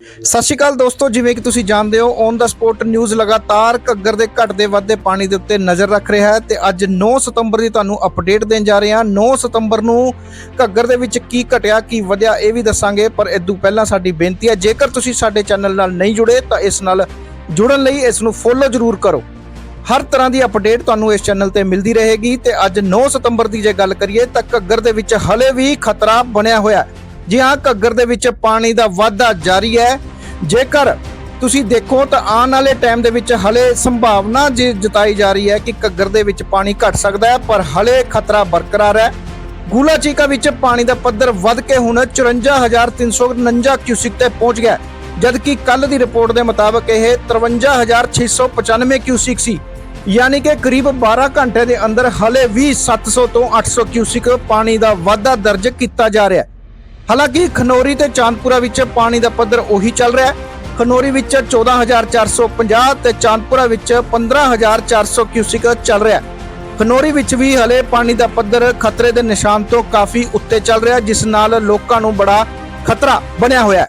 ਸਤਿ ਸ਼੍ਰੀ ਅਕਾਲ ਦੋਸਤੋ, ਜਿਵੇਂ ਕਿ ਤੁਸੀਂ ਜਾਣਦੇ ਹੋ ਔਨ ਦਾ ਸਪੋਰਟ ਨਿਊਜ਼ ਲਗਾਤਾਰ ਘੱਗਰ ਦੇ ਘਟਦੇ ਵੱਧਦੇ ਪਾਣੀ ਦੇ ਉੱਤੇ ਨਜ਼ਰ ਰੱਖ ਰਿਹਾ ਹੈ ਤੇ ਅੱਜ 9 ਸਤੰਬਰ ਦੀ ਤੁਹਾਨੂੰ ਅਪਡੇਟ ਦੇਣ ਜਾ ਰਹੇ ਹਾਂ। 9 ਸਤੰਬਰ ਨੂੰ ਘੱਗਰ ਦੇ ਵਿੱਚ ਕੀ ਘਟਿਆ, ਕੀ ਵਧਿਆ, ਇਹ ਵੀ ਦੱਸਾਂਗੇ, ਪਰ ਇਦੋਂ ਪਹਿਲਾਂ ਸਾਡੀ ਬੇਨਤੀ ਹੈ, ਜੇਕਰ ਤੁਸੀਂ ਸਾਡੇ ਚੈਨਲ ਨਾਲ ਨਹੀਂ ਜੁੜੇ, ਤਾਂ ਇਸ ਨਾਲ ਜੁੜਨ ਲਈ ਇਸ ਨੂੰ ਫੋਲੋ ਜ਼ਰੂਰ ਕਰੋ। ਹਰ ਤਰ੍ਹਾਂ ਦੀ ਅਪਡੇਟ ਤੁਹਾਨੂੰ ਇਸ ਚੈਨਲ ਤੇ ਮਿਲਦੀ ਰਹੇਗੀ ਤੇ ਅੱਜ 9 ਸਤੰਬਰ ਦੀ ਜੇ ਗੱਲ ਕਰੀਏ, ਤਾਂ ਘੱਗਰ ਦੇ ਵਿੱਚ ਹਲੇ ਵੀ ਖਤਰਾ ਬਣਿਆ ਹੋਇਆ ਹੈ। ਜੀ ਹਾਂ, ਘੱਗਰ ਦੇ ਵਿੱਚ ਪਾਣੀ ਦਾ ਵਾਧਾ ਜਾਰੀ ਹੈ। ਜੇਕਰ ਤੁਸੀਂ ਦੇਖੋ ਤਾਂ ਆਉਣ ਵਾਲੇ ਟਾਈਮ ਦੇ ਵਿੱਚ ਹਲੇ ਸੰਭਾਵਨਾ ਜੇ ਜਤਾਈ ਜਾ ਰਹੀ ਹੈ ਕਿ ਘੱਗਰ ਦੇ ਵਿੱਚ ਪਾਣੀ ਘਟ ਸਕਦਾ ਹੈ, ਪਰ ਹਲੇ ਖਤਰਾ ਬਰਕਰਾਰ ਹੈ। ਗੂਲਾ ਚੀਕਾ ਵਿੱਚ ਪਾਣੀ ਦਾ ਪੱਧਰ ਵੱਧ ਕੇ ਹੁਣ 54349 ਕਿਊਸਿਕ ਤੇ ਪਹੁੰਚ ਗਿਆ ਜਦਕਿ ਕੱਲ ਦੀ ਰਿਪੋਰਟ ਦੇ ਮੁਤਾਬਕ ਇਹ 53695 ਕਿਊਸਿਕ ਸੀ। ਯਾਨੀ ਕਿ ਕਰੀਬ 12 ਘੰਟੇ ਦੇ ਅੰਦਰ ਹਲੇ ਵੀ 700 ਤੋਂ 800 ਕਿਊਸਿਕ ਪਾਣੀ ਦਾ ਵਾਧਾ ਦਰਜ ਕੀਤਾ ਜਾ ਰਿਹਾ ਹੈ। ਹਾਲਾਂਕਿ ਖਨੌਰੀ ਤੇ ਚਾਂਦਪੁਰਾ ਵਿੱਚ ਪਾਣੀ ਦਾ ਪੱਧਰ ਉਹੀ ਚੱਲ ਰਿਹਾ ਹੈ। ਖਨੌਰੀ ਵਿੱਚ 14450 ਤੇ ਚਾਂਦਪੁਰਾ ਵਿੱਚ 15400 ਕਿਊਸਿਕ ਚੱਲ ਰਿਹਾ ਹੈ। ਖਨੌਰੀ ਵਿੱਚ ਵੀ ਹਲੇ ਪਾਣੀ ਦਾ ਪੱਧਰ ਖਤਰੇ ਦੇ ਨਿਸ਼ਾਨ ਤੋਂ ਕਾਫੀ ਉੱਤੇ ਚੱਲ ਰਿਹਾ, ਜਿਸ ਨਾਲ ਲੋਕਾਂ ਨੂੰ ਬੜਾ ਖਤਰਾ ਬਣਿਆ ਹੋਇਆ ਹੈ।